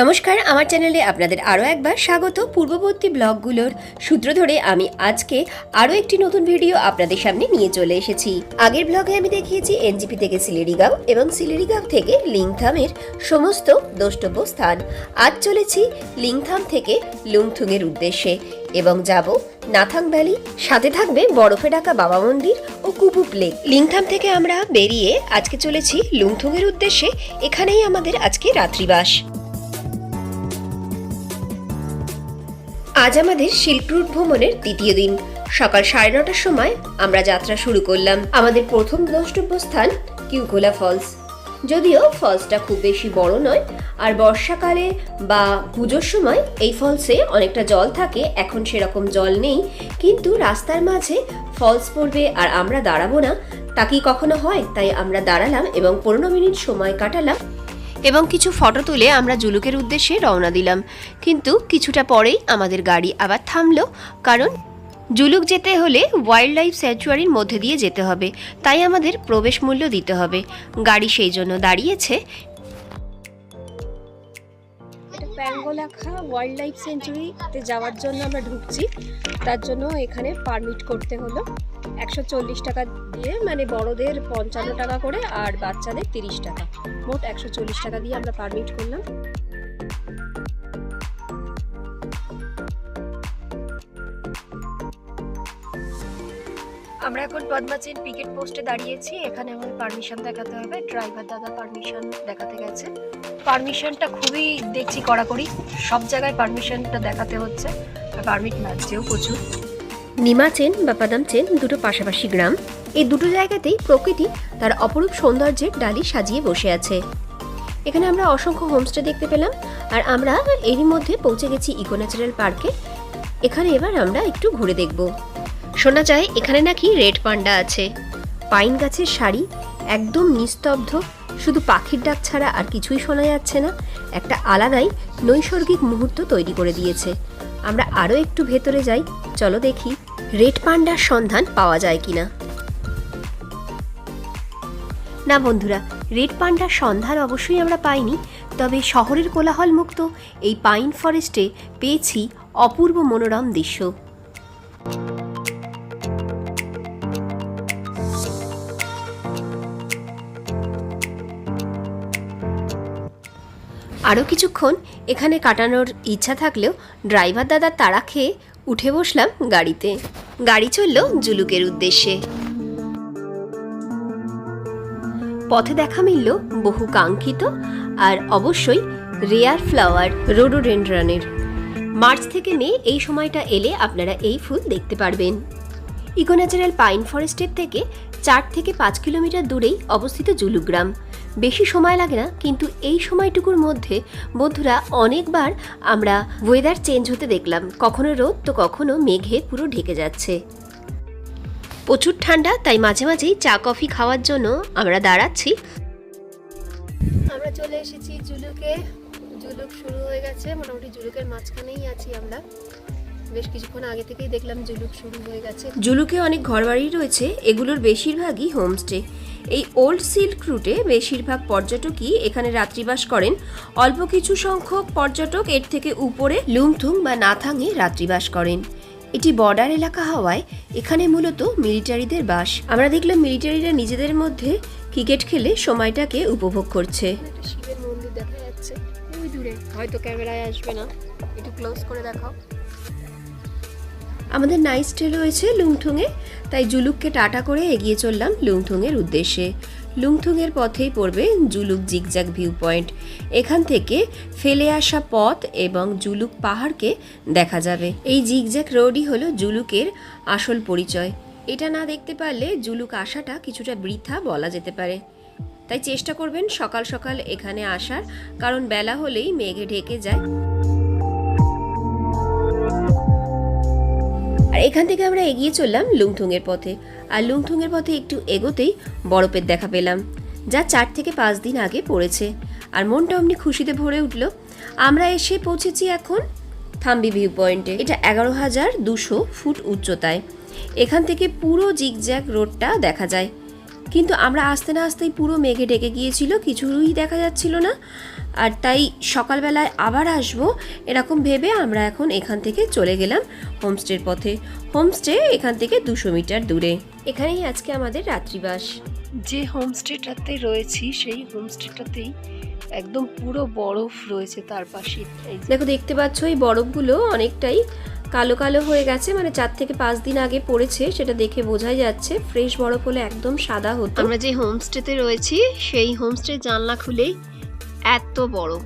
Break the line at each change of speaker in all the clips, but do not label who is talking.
নমস্কার, আমার চ্যানেলে আপনাদের আরও একবার স্বাগত। পূর্ববর্তী ব্লগগুলোর সূত্র ধরে আমি আজকে আরও একটি নতুন ভিডিও আপনাদের সামনে নিয়ে চলে এসেছি। আগের ব্লগে আমি দেখিয়েছি এনজিপি থেকে সিলেরিগাঁও এবং সিলেরিগাঁও থেকে লিংথামের সমস্ত দ্রষ্টব্য স্থান। আজ চলেছি লিংথাম থেকে লুংথুংয়ের উদ্দেশ্যে এবং যাব নাথাং ভ্যালি। সাথে থাকবে বরফে ঢাকা বাবা মন্দির ও কুপুপ লেক। লিংথাম থেকে আমরা বেরিয়ে আজকে চলেছি লুংথুংয়ের উদ্দেশ্যে। এখানেই আমাদের আজকে রাত্রিবাস। আজ আমাদের সিল্ক রুট ভ্রমণের তৃতীয় দিন। সকাল সাড়ে নটার সময় আমরা যাত্রা শুরু করলাম। আমাদের প্রথম দ্রষ্টব্য স্থান কিউকোলা ফলস। যদিও ফলসটা খুব বেশি বড় নয়, আর বর্ষাকালে বা পুজোর সময় এই ফলসে অনেকটা জল থাকে, এখন সেরকম জল নেই। কিন্তু রাস্তার মাঝে ফলস পড়বে আর আমরা দাঁড়াবো না, তা কি কখনো হয়? তাই আমরা দাঁড়ালাম এবং পনেরো মিনিট সময় কাটালাম এবং কিছু ফটো তুলে আমরা জুলুকের উদ্দেশ্যে রওনা দিলাম। কিন্তু কিছুটা পরেই আমাদের গাড়ি আবার থামলো, কারণ জুলুক যেতে হলে ওয়াইল্ড লাইফ স্যাচুয়ারির মধ্যে দিয়ে যেতে হবে। তাই আমাদের প্রবেশ মূল্য দিতে হবে। গাড়ি সেই জন্য দাঁড়িয়েছে
প্যাঙ্গোলাখা ওয়াইল্ড লাইফ সেঞ্চুরিতে যাওয়ার জন্য আমরা ঢুকছি। তার জন্য এখানে পারমিট করতে হলো। একশো চল্লিশ টাকা দিয়ে মানে বড়দের পঞ্চান্ন টাকা করে আর বাচ্চাদের তিরিশ টাকা। মোট একশো চল্লিশ টাকা দিয়ে আমরা পারমিট করলাম। আমরা এখন পদ্মাচিন পিকেট পোস্টে দাঁড়িয়েছি। এখানে আমাদের পারমিশন দেখাতে হবে। ড্রাইভার দাদা পারমিশন দেখাতে গেছে। পারমিশনটা খুবই দেখছি কড়াকড়ি। সব জায়গায় পারমিশনটা দেখাতে হচ্ছে। আর পারমিট লাগছেও প্রচুর।
নিমাচেন বা পাদামচেন দুটো পাশাপাশি গ্রাম। এই দুটো জায়গাতেই প্রকৃতি তার অপরূপ সৌন্দর্যের ডালি সাজিয়ে বসে আছে। এখানে আমরা অসংখ্য হোমস্টে দেখতে পেলাম। আর আমরা এরই মধ্যে পৌঁছে গেছি ইকো ন্যাচারাল পার্কে এখানে এবার আমরা একটু ঘুরে দেখব। শোনা যায় এখানে নাকি রেড পান্ডা আছে। পাইন গাছের শাড়ি একদম নিস্তব্ধ, শুধু পাখির ডাক ছাড়া আর কিছুই শোনা যাচ্ছে না, একটা আলাদাই নৈসর্গিক মুহূর্ত তৈরি করে দিয়েছে। আমরা আরও একটু ভেতরে যাই, চলো দেখি রেড পান্ডার সন্ধান পাওয়া যায় কিনা। না বন্ধুরা, রেড পান্ডার সন্ধান অবশ্যই আমরা পাইনি, তবে শহরের কোলাহল মুক্ত এই পাইন ফরেস্টে পেয়েছি অপূর্ব মনোরম দৃশ্য। আরও কিছুক্ষণ এখানে কাটানোর ইচ্ছা থাকলেও ড্রাইভার দাদা তাড়া খেয়ে উঠে বসলাম গাড়িতে। গাড়ি চলল জুলুকের উদ্দেশ্যে। পথে দেখা মিলল বহু কাঙ্ক্ষিত আর অবশ্যই রেয়ার ফ্লাওয়ার রোডোডেন্ড্রনের মার্চ থেকে মে এই সময়টা এলে আপনারা এই ফুল দেখতে পারবেন। ইকো ন্যাচারাল পাইন ফরেস্টের থেকে চার থেকে পাঁচ কিলোমিটার দূরেই অবস্থিত জুলুগ্রাম। বেশি সময় লাগে না, কিন্তু এই সময়টুকুর মধ্যে বন্ধুরা অনেকবার আমরা ওয়েদার চেঞ্জ হতে দেখলাম। কখনো রোদ, তো কখনো মেঘে পুরো ঢেকে যাচ্ছে। প্রচুর ঠান্ডা, তাই মাঝে মাঝেই চা, কফি খাওয়ার জন্য আমরা দাঁড়াচ্ছি।
আমরা চলে এসেছি জুলুকে। জুলুক শুরু হয়ে গেছে, মোটামুটি জুলুকের মাঝখানেই আছি আমরা। বেশ কিছুক্ষণ আগে থেকেই দেখলাম জুলুক শুরু হয়ে গেছে।
জুলুকে অনেক ঘরবাড়ি রয়েছে এগুলোর বেশিরভাগই হোমস্টে। এই ওল্ড সিল্ক রুটে বেশিরভাগ পর্যটকই এখানে রাত্রিবাস করেন। অল্প কিছু সংখ্যক পর্যটক এর থেকে উপরে লুমথুং বা নাথাংয়ে রাত্রিবাস করেন। এটি বর্ডার এলাকা হওয়ায় এখানে মূলত মিলিটারিদের বাস। আমরা দেখলাম মিলিটারিরা নিজেদের মধ্যে ক্রিকেট খেলে সময়টাকে উপভোগ করছে।
শিবের মন্দির দেখা যাচ্ছে। ওই দূরে হয়তো ক্যামেরায় আসবে না। একটু ক্লোজ করে দেখাও।
আমাদের নাইট স্টে রয়েছে লুংথুংয়ে তাই জুলুককে টাটা করে এগিয়ে চললাম লুংথুংয়ের উদ্দেশ্যে। লুংথুংয়ের পথেই পড়বে জুলুক জিগজ্যাগ ভিউ পয়েন্ট এখান থেকে ফেলে আসা পথ এবং জুলুক পাহাড়কে দেখা যাবে। এই জিগজ্যাগ রোডই হলো জুলুকের আসল পরিচয়। এটা না দেখতে পারলে জুলুক আসাটা কিছুটা বৃথা বলা যেতে পারে। তাই চেষ্টা করবেন সকাল সকাল এখানে আসার, কারণ বেলা হলেই মেঘে ঢেকে যায়। এখান থেকে আমরা এগিয়ে চললাম লুংথুংয়ের পথে। আর লুংথুংয়ের পথে একটু এগোতেই বরফের দেখা পেলাম, যা চার থেকে পাঁচ দিন আগে পড়েছে। আর মনটা অমনি খুশিতে ভরে উঠল। আমরা এসে পৌঁছেছি এখন থাম্বি ভিউ পয়েন্টে। এটা এগারো হাজার দুশো ফুট উচ্চতায়। এখান থেকে পুরো জিগজ্যাগ রোডটা দেখা যায়। কিন্তু আমরা আস্তে না আসতেই পুরো মেঘে ডেকে গিয়েছিল, কিছুই দেখা যাচ্ছিল না। আর তাই সকালবেলায় আবার আসব এরকম ভেবে আমরা এখন এখান থেকে চলে গেলাম হোমস্টের পথে। হোমস্টে এখান থেকে দুশো মিটার দূরে। এখানেই আজকে আমাদের রাত্রিবাস।
যে হোমস্টেটাতে রয়েছি সেই হোমস্টেটাতেই একদম পুরো বরফ রয়েছে তার পাশে।
দেখো দেখতে পাচ্ছ এই বরফগুলো অনেকটাই কালো কালো হয়ে গেছে মানে চার থেকে পাঁচ দিন আগে পড়েছে সেটা দেখে বোঝাই যাচ্ছে। ফ্রেশ বরফ হলে একদম সাদা হতো।
আমরা যে হোমস্টেতে রয়েছি সেই হোমস্টে জানলা খুলেই এত বরফ।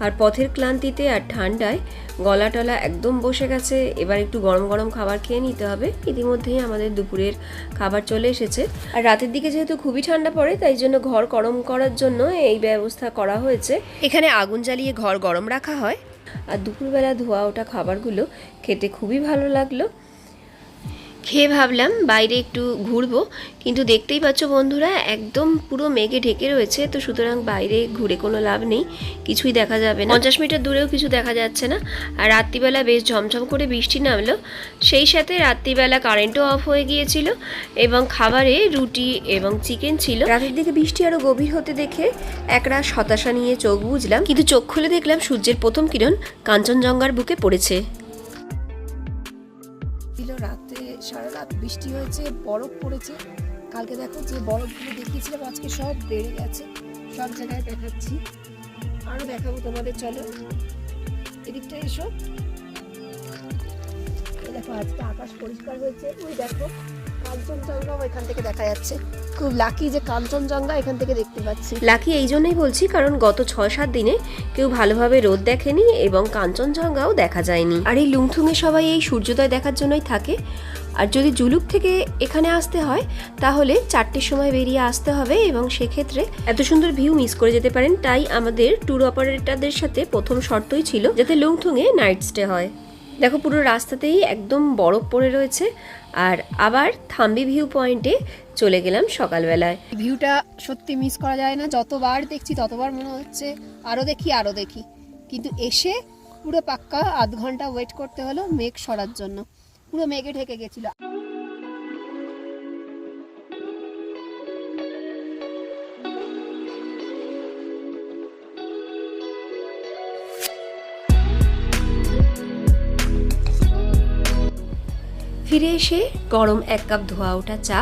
আর পথের ক্লান্তিতে আর ঠান্ডায় গলা টলা একদম বসে গেছে। এবার একটু গরম গরম খাবার খেয়ে নিতে হবে। ইতিমধ্যেই আমাদের দুপুরের খাবার চলে এসেছে। আর রাতের দিকে যেহেতু খুবই ঠান্ডা পড়ে তাই জন্য ঘর গরম করার জন্য এই ব্যবস্থা করা হয়েছে। এখানে আগুন জ্বালিয়ে ঘর গরম রাখা হয়। আর দুপুরবেলা ধোয়া ওঠা খাবারগুলো খেতে খুবই ভালো লাগল। খেয়ে ভাবলাম বাইরে একটু ঘুরবো, কিন্তু দেখতেই পাচ্ছ বন্ধুরা একদম পুরো মেঘে ঢেকে রয়েছে, তো সুতরাং বাইরে ঘুরে কোনো লাভ নেই, কিছুই দেখা যাবে না। পঞ্চাশ মিটার দূরেও কিছু দেখা যাচ্ছে না, আর রাত্রিবেলা বেশ ঝমঝম করে বৃষ্টি নামলো, সেই সাথে রাত্রিবেলা কারেন্টও অফ হয়ে গিয়েছিল, এবং খাবারে রুটি এবং চিকেন ছিল। রাতের দিকে বৃষ্টি আরও গভীর হতে দেখে একরাশ হতাশা নিয়ে চোখ বুঝলাম কিন্তু চোখ খুলে দেখলাম সূর্যের প্রথম কিরণ কাঞ্চনজঙ্ঘার বুকে পড়েছে।
সারা রাত বৃষ্টি হয়েছে, বরফ পড়েছে। কালকে দেখো যে বরফগুলো দেখিয়েছিলাম, আজকে সব বেড়ে গেছে। সব জায়গায় দেখাচ্ছি। আরও দেখাবো তোমাদের, চলো। এদিকটা এসো। দেখো, আজকে আকাশ পরিষ্কার হয়েছে। ওই দেখো, কাঞ্চনজঙ্ঘাও এখান থেকে দেখা যাচ্ছে। খুব লাকি যে কাঞ্চনজঙ্ঘা এখান থেকে দেখতে পাচ্ছি।
লাকি এই জন্যই বলছি, কারণ গত ছয় সাত দিনে কেউ ভালোভাবে রোদ দেখেনি এবং কাঞ্চনজঙ্ঘাও দেখা যায়নি। আর এই লুংথুঙে সবাই এই সূর্যোদয় দেখার জন্যই থাকে। আর যদি জুলুক থেকে এখানে আসতে হয়, তাহলে চারটের সময় বেরিয়ে আসতে হবে এবং সেক্ষেত্রে এত সুন্দর ভিউ মিস করে যেতে পারেন। তাই আমাদের ট্যুর অপারেটরদের সাথে প্রথম শর্তই ছিল যাতে লুংথুঙে নাইট স্টে হয়। দেখো, পুরো রাস্তাতেই একদম বরফ পড়ে রয়েছে আর আবার থাম্বি ভিউ পয়েন্টে চলে গেলাম সকালবেলায়।
ভিউটা সত্যি মিস করা যায় না। যতবার দেখছি, ততবার মনে হচ্ছে আরও দেখি আরও দেখি। কিন্তু এসে পুরো পাক্কা আধ ঘণ্টা ওয়েট করতে হলো, মেঘ সরার জন্য। পুরো মেঘে ঢেকে গেছিল।
ফিরে এসে গরম এক কাপ ধোয়া ওঠা চা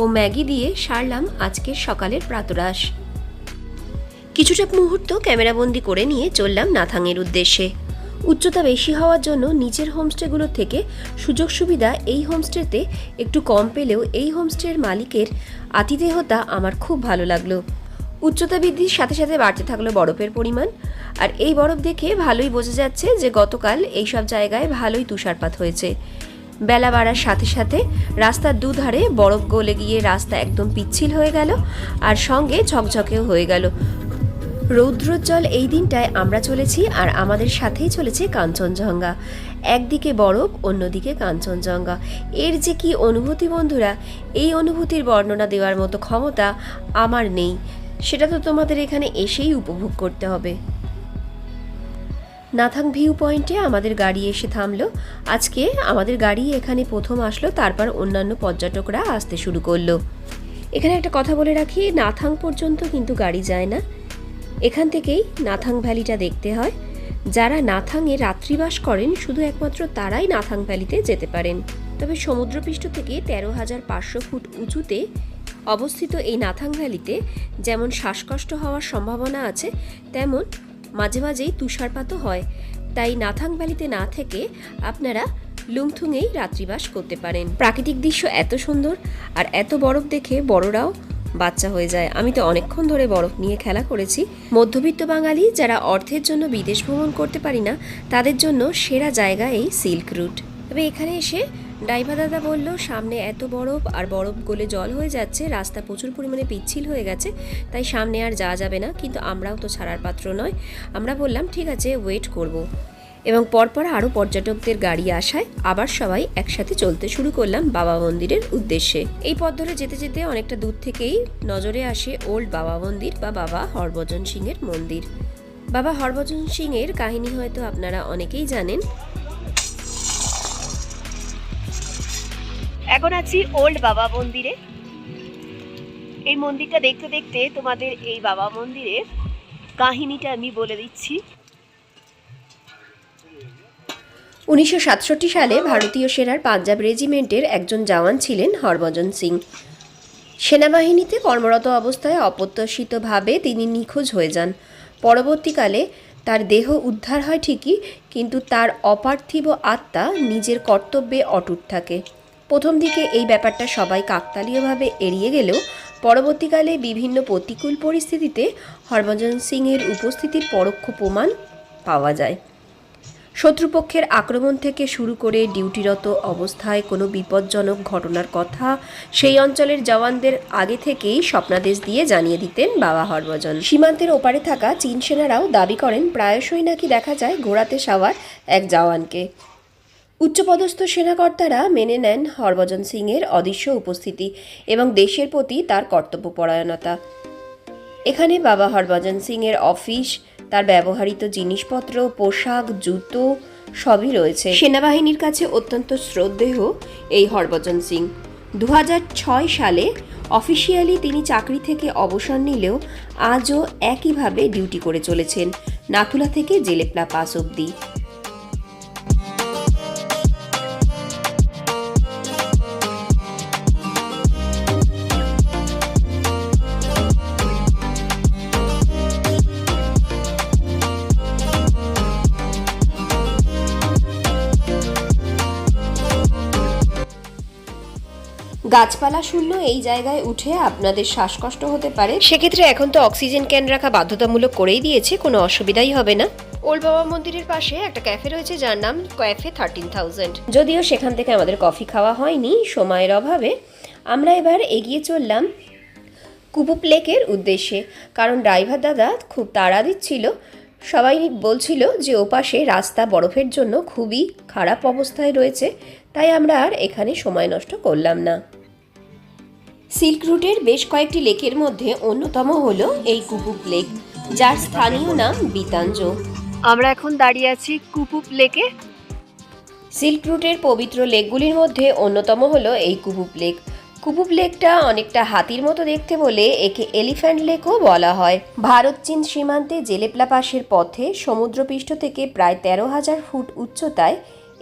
ও ম্যাগি দিয়ে সারলাম আজকের সকালের প্রাতরাশ। কিছুটা মুহূর্ত ক্যামেরাবন্দি করে নিয়ে চললাম নাথাংয়ের উদ্দেশ্যে। উচ্চতা বেশি হওয়ার জন্য নিচের হোমস্টেগুলোর থেকে সুযোগ সুবিধা এই হোমস্টেতে একটু কম পেলেও এই হোমস্টের মালিকের আতিথেয়তা আমার খুব ভালো লাগল। উচ্চতা বৃদ্ধির সাথে সাথে বাড়তে থাকল বরফের পরিমাণ। আর এই বরফ দেখে ভালোই বোঝা যাচ্ছে যে গতকাল এইসব জায়গায় ভালোই তুষারপাত হয়েছে। বেলা বাড়ার সাথে সাথে রাস্তার দুধারে বরফ গলে গিয়ে রাস্তা একদম পিচ্ছিল হয়ে গেল আর সঙ্গে ঝকঝকেও হয়ে গেল। রৌদ্রোজ্জ্বল এই দিনটায় আমরা চলেছি আর আমাদের সাথেই চলেছে কাঞ্চনজঙ্ঘা। একদিকে বরফ, অন্যদিকে কাঞ্চনজঙ্ঘা। এর যে কি অনুভূতি বন্ধুরা, এই অনুভূতির বর্ণনা দেওয়ার মতো ক্ষমতা আমার নেই। সেটা তো তোমাদের এখানে এসেই উপভোগ করতে হবে। নাথাং ভিউ পয়েন্টে আমাদের গাড়ি এসে থামলো। আজকে আমাদের গাড়ি এখানে প্রথম আসলো, তারপর অন্যান্য পর্যটকরা আসতে শুরু করল। এখানে একটা কথা বলে রাখি, নাথাং পর্যন্ত কিন্তু গাড়ি যায় না। এখান থেকেই নাথাং ভ্যালিটা দেখতে হয়। যারা নাথাংয়ে রাত্রিবাস করেন, শুধু একমাত্র তারাই নাথাং ভ্যালিতে যেতে পারেন। তবে সমুদ্রপৃষ্ঠ থেকে তেরো হাজার পাঁচশো ফুট উঁচুতে অবস্থিত এই নাথাং ভ্যালিতে যেমন শ্বাসকষ্ট হওয়ার সম্ভাবনা আছে, তেমন মাঝে মাঝেই তুষারপাতও হয়। তাই নাথাং ভ্যালিতে না থেকে আপনারা লুংথুংয়েই রাত্রিবাস করতে পারেন। প্রাকৃতিক দৃশ্য এত সুন্দর আর এত বরফ দেখে বড়রাও বাচ্চা হয়ে যায়। আমি তো অনেকক্ষণ ধরে বরফ নিয়ে খেলা করেছি। মধ্যবিত্ত বাঙালি যারা অর্থের জন্য বিদেশ ভ্রমণ করতে পারি না, তাদের জন্য সেরা জায়গা এই সিল্ক রুট। তবে এখানে এসে ডাইভা দাদা বলল, সামনে এত বরফ আর বরফ গলে জল হয়ে যাচ্ছে, রাস্তা প্রচুর পরিমাণে পিচ্ছিল হয়ে গেছে, তাই সামনে আর যাওয়া যাবে না, কিন্তু আমরাও তো ছাড়ার পাত্র নয়। আমরা বললাম, ঠিক আছে ওয়েট করব। এবং পরপর আরও পর্যটকদের গাড়ি আসায় আবার সবাই একসাথে চলতে শুরু করলাম বাবা মন্দিরের উদ্দেশ্যে। এই পথ ধরে যেতে যেতে অনেকটা দূর থেকেই নজরে আসে ওল্ড বাবা মন্দির বা বাবা হরভজন সিংয়ের মন্দির। বাবা হরভজন সিংয়ের কাহিনী হয়তো আপনারা অনেকেই জানেন। এখন আছি ওল্ড বাবা মন্দিরে।
এই মন্দিরটা দেখতে দেখতে তোমাদের এই বাবা মন্দিরের কাহিনীটা আমি বলে দিচ্ছি।
উনিশশো সাতষট্টি সালে ভারতীয় সেনার পাঞ্জাব রেজিমেন্টের একজন জওয়ান ছিলেন হরভজন সিং। সেনাবাহিনীতে কর্মরত অবস্থায় অপ্রত্যাশিতভাবে তিনি নিখোঁজ হয়ে যান। পরবর্তীকালে তার দেহ উদ্ধার হয় ঠিকই, কিন্তু তার অপার্থিব আত্মা নিজের কর্তব্যে অটুট থাকে। প্রথম দিকে এই ব্যাপারটা সবাই কাকতালীয়ভাবে এড়িয়ে গেলেও পরবর্তীকালে বিভিন্ন প্রতিকূল পরিস্থিতিতে হরভজন সিংয়ের উপস্থিতির পরোক্ষ প্রমাণ পাওয়া যায়। শত্রুপক্ষের আক্রমণ থেকে শুরু করে ডিউটিরত অবস্থায় কোনো বিপজ্জনক ঘটনার কথা সেই অঞ্চলের জওয়ানদের আগে থেকেই স্বপ্নাদেশ দিয়ে জানিয়ে দিতেন বাবা হরভজন। সীমান্তের ওপারে থাকা চীন সেনারাও দাবি করেন, প্রায়শই নাকি দেখা যায় ঘোড়াতে সাওয়ার এক জওয়ানকে। উচ্চপদস্থ সেনাকর্তারা মেনে নেন হরভজন সিংয়ের অদৃশ্য উপস্থিতি এবং দেশের প্রতি তার কর্তব্যপরায়ণতা। এখানে বাবা হরভজন সিংয়ের অফিস, তার ব্যবহৃত জিনিসপত্র, পোশাক, জুতো সবই রয়েছে। সেনাবাহিনীর কাছে অত্যন্ত শ্রদ্ধেয় এই হরভজন সিং। দু সালে অফিসিয়ালি তিনি চাকরি থেকে অবসর নিলেও আজও একইভাবে ডিউটি করে চলেছেন, নাথুলা থেকে জেলেপলা পাস অবধি। গাছপালা শূন্য এই জায়গায় উঠে আপনাদের শ্বাসকষ্ট হতে পারে। সেক্ষেত্রে এখন তো অক্সিজেন ক্যান রাখা বাধ্যতামূলক করেই দিয়েছে কোনো অসুবিধাই হবে না। ওল্ড বাবা মন্দিরের পাশে একটা ক্যাফে রয়েছে যার নাম ক্যাফে থার্টিন থাউজেন্ড। যদিও সেখান থেকে আমাদের কফি খাওয়া হয়নি সময়ের অভাবে। আমরা এবার এগিয়ে চললাম কুপুপ লেকের উদ্দেশ্যে কারণ ড্রাইভার দাদা খুব তাড়া দিচ্ছিল। সবাই বলছিল যে ওপাশে রাস্তা বরফের জন্য খুবই খারাপ অবস্থায় রয়েছে তাই আমরা আর এখানে সময় নষ্ট করলাম না। সিল্ক রুটের বেশ কয়েকটি লেকের মধ্যে অন্যতম হল এই কুপুপ লেক যার স্থানীয় নাম বিতাঞ্জ।
আমরা এখন দাঁড়িয়ে আছি কুপুপ লেকে।
সিল্ক রুটের পবিত্র লেকগুলির মধ্যে অন্যতম হলো এই কুপুপ লেক। কুপুপ লেকটা অনেকটা হাতির মতো দেখতে বলে একে এলিফ্যান্ট লেকও বলা হয়। ভারত চীন সীমান্তে জেলেপলা পাশের পথে সমুদ্রপৃষ্ঠ থেকে প্রায় তেরো হাজার ফুট উচ্চতায়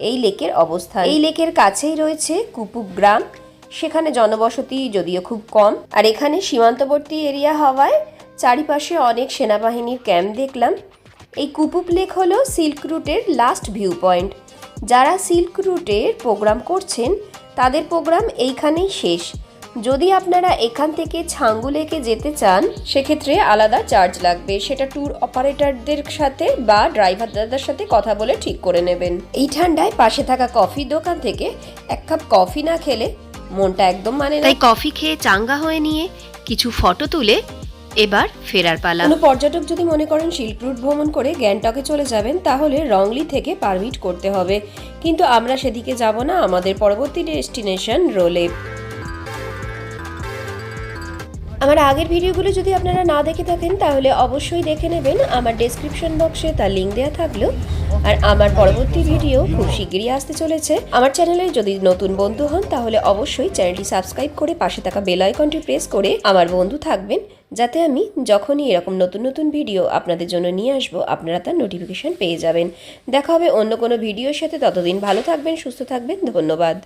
এই লেকের অবস্থান। এই লেকের কাছেই রয়েছে কুপুপ গ্রাম। সেখানে জনবসতি যদিও খুব কম। আর এখানে সীমান্তবর্তী এরিয়া হওয়ায় চারিপাশে অনেক সেনাবাহিনীর ক্যাম্প দেখলাম। এই কুপুপ লেক হলো সিল্ক রুটের লাস্ট ভিউ পয়েন্ট যারা সিল্ক রুটের প্রোগ্রাম করছেন, তাদের প্রোগ্রাম এইখানেই শেষ। যদি আপনারা এখান থেকে ছাঙ্গু লেকে যেতে চান, সেক্ষেত্রে আলাদা চার্জ লাগবে। সেটা ট্যুর অপারেটরদের সাথে বা ড্রাইভার দাদার সাথে কথা বলে ঠিক করে নেবেন। এই ঠান্ডায় পাশে থাকা কফির দোকান থেকে এক কাপ কফি না খেলে মনটা একদম মানে
তাই কফি খেয়ে চাঙ্গা হয়ে নিয়ে কিছু ফটো তুলে এবার ফেরার পালা।
কোনো পর্যটক যদি মনে করেন সিল্ক রুট ভ্রমণ করে গ্যাংটকে চলে যাবেন তাহলে রংলি থেকে পারমিট করতে হবে। কিন্তু আমরা সেদিকে যাব না আমাদের পরবর্তী ডেস্টিনেশন রোলে। আমার আগের ভিডিওগুলো যদি আপনারা না দেখে থাকেন, তাহলে অবশ্যই দেখে নেবেন। আমার ডেসক্রিপশন বক্সে তার লিঙ্ক দেওয়া থাকল। আর আমার পরবর্তী ভিডিও খুব শিগগিরই আসতে চলেছে। আমার চ্যানেলে যদি নতুন বন্ধু হন, তাহলে অবশ্যই চ্যানেলটি সাবস্ক্রাইব করে পাশে থাকা বেল আইকনটি প্রেস করে আমার বন্ধু থাকবেন। যাতে আমি যখনই এরকম নতুন নতুন ভিডিও আপনাদের জন্য নিয়ে আসব, আপনারা তার নোটিফিকেশন পেয়ে যাবেন। দেখা হবে অন্য কোনো ভিডিওর সাথে। ততদিন ভালো থাকবেন, সুস্থ থাকবেন। ধন্যবাদ।